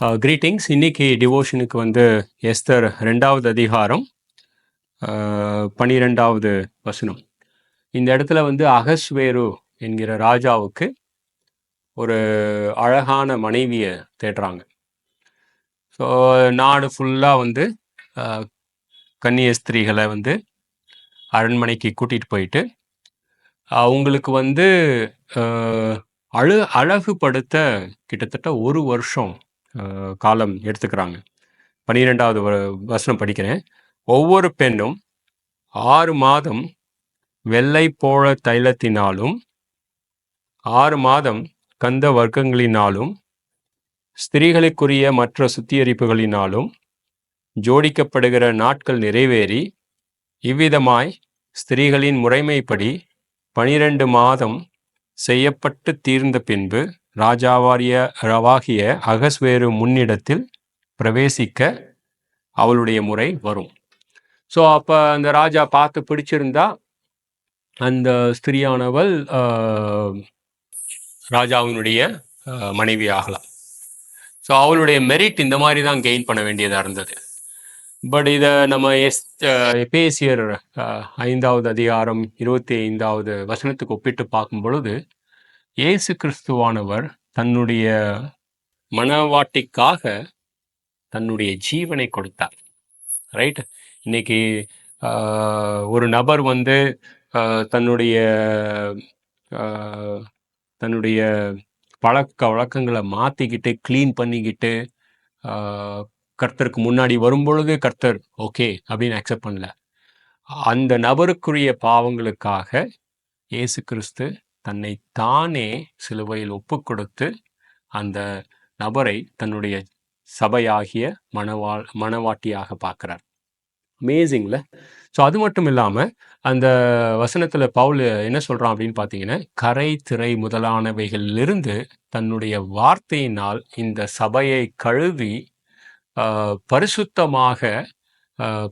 Greetings இன்னைக்கு டிவோஷனுக்கு வந்து Esther ரெண்டாவது அதிகாரம் பனிரெண்டாவது வசனம். இந்த இடத்துல வந்து அகஸ்வேரு என்கிற ராஜாவுக்கு ஒரு அழகான மனைவியை தேடுறாங்க. ஸோ நாடு ஃபுல்லாக வந்து கன்னியஸ்திரிகளை வந்து அரண்மனைக்கு கூட்டிகிட்டு போயிட்டு அவங்களுக்கு வந்து அழு அழகுபடுத்த கிட்டத்தட்ட ஒரு வருஷம் காலம் எடுத்துக்கிறாங்க. பன்னிரெண்டாவது வ- வசனம் படிக்கிறேன். ஒவ்வொரு பெண்ணும் ஆறு மாதம் வெள்ளை போழ தைலத்தினாலும் ஆறு மாதம் கந்த வர்க்கங்களினாலும் ஸ்திரீகளுக்குரிய மற்ற சுத்திகரிப்புகளினாலும் ஜோடிக்கப்படுகிற நாட்கள் நிறைவேறி இவ்விதமாய் ஸ்திரீகளின் முறைமைப்படி பனிரெண்டு மாதம் செய்யப்பட்டு தீர்ந்த பின்பு ராஜாவாரிய ரவாகிய அகஸ்வேரு முன்னிடத்தில் பிரவேசிக்க அவளுடைய முறை வரும். ஸோ அப்போ அந்த ராஜா பார்த்து பிடிச்சிருந்தா அந்த ஸ்திரியானவள் ராஜாவினுடைய மனைவி ஆகலாம். ஸோ அவளுடைய மெரிட் இந்த மாதிரி தான் கெயின் பண்ண வேண்டியதாக இருந்தது. பட் இதை நம்ம எஸ் பேசியர் ஐந்தாவது அதிகாரம் இருபத்தி ஐந்தாவது வசனத்துக்கு ஒப்பிட்டு பார்க்கும் பொழுது இயேசு கிறிஸ்துவானவர் தன்னுடைய மனவாட்டிக்காக தன்னுடைய ஜீவனை கொடுத்தார். ரைட் இன்னைக்கு ஒரு நபர் வந்து தன்னுடைய தன்னுடைய பழக்க வழக்கங்களை மாற்றிக்கிட்டு க்ளீன் பண்ணிக்கிட்டு கர்த்தருக்கு முன்னாடி வரும்பொழுது கர்த்தர் ஓகே அப்படின்னு அக்செப்ட் பண்ணல. அந்த நபருக்குரிய பாவங்களுக்காக இயேசு கிறிஸ்து தன்னை தானே சிலுவையில் ஒப்பு கொடுத்து அந்த நபரை தன்னுடைய சபையாகிய மணவா மணவாட்டியாக பார்க்குறார். அமேசிங்ல ஸோ அது மட்டும் இல்லாமல் அந்த வசனத்தில் பவுல் என்ன சொல்கிறான் அப்படின்னு பார்த்தீங்கன்னா கரை திரை முதலானவைகளிலிருந்து தன்னுடைய வார்த்தையினால் இந்த சபையை கழுவி பரிசுத்தமாக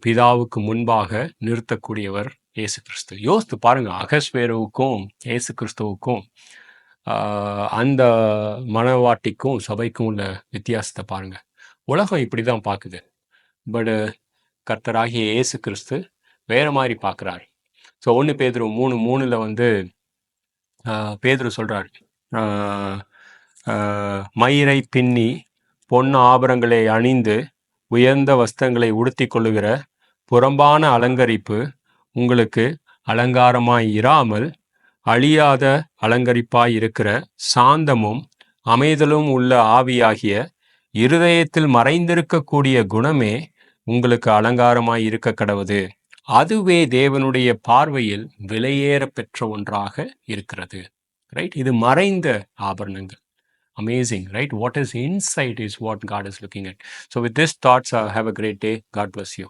பிதாவுக்கு முன்பாக நிறுத்தக்கூடியவர் இயேசு கிறிஸ்து யோசித்து பாருங்க அகஸ்வேருவுக்கும் இயேசு கிறிஸ்துவுக்கும் அந்த மனவாட்டிக்கும் சபைக்கும் உள்ள வித்தியாசத்தை பாருங்க. உலகம் இப்படி தான் பார்க்குது. பட் கர்த்தராகிய இயேசு கிறிஸ்து வேற மாதிரி பார்க்குறாரு. ஸோ ஒன்று பேதுரு மூணு மூணில் வந்து பேதுரு சொல்கிறார் மயிரை பின்னி பொன் ஆபரங்களை அணிந்து உயர்ந்த வஸ்திரங்களை உடுத்தி கொள்ளுகிற புறம்பான அலங்கரிப்பு உங்களுக்கு அலங்காரமாய் இராமல் அழியாத அலங்கரிப்பாய் இருக்கிற சாந்தமும் அமைதலும் உள்ள ஆவியாகிய இருதயத்தில் மறைந்திருக்கக்கூடிய குணமே உங்களுக்கு அலங்காரமாய் இருக்க கடவுது. அதுவே தேவனுடைய பார்வையில் விலையேற பெற்ற ஒன்றாக இருக்கிறது. ரைட் இது மறைந்த ஆபரணங்கள். Amazing right what is inside is what God is looking at so with this that's have a great day God bless you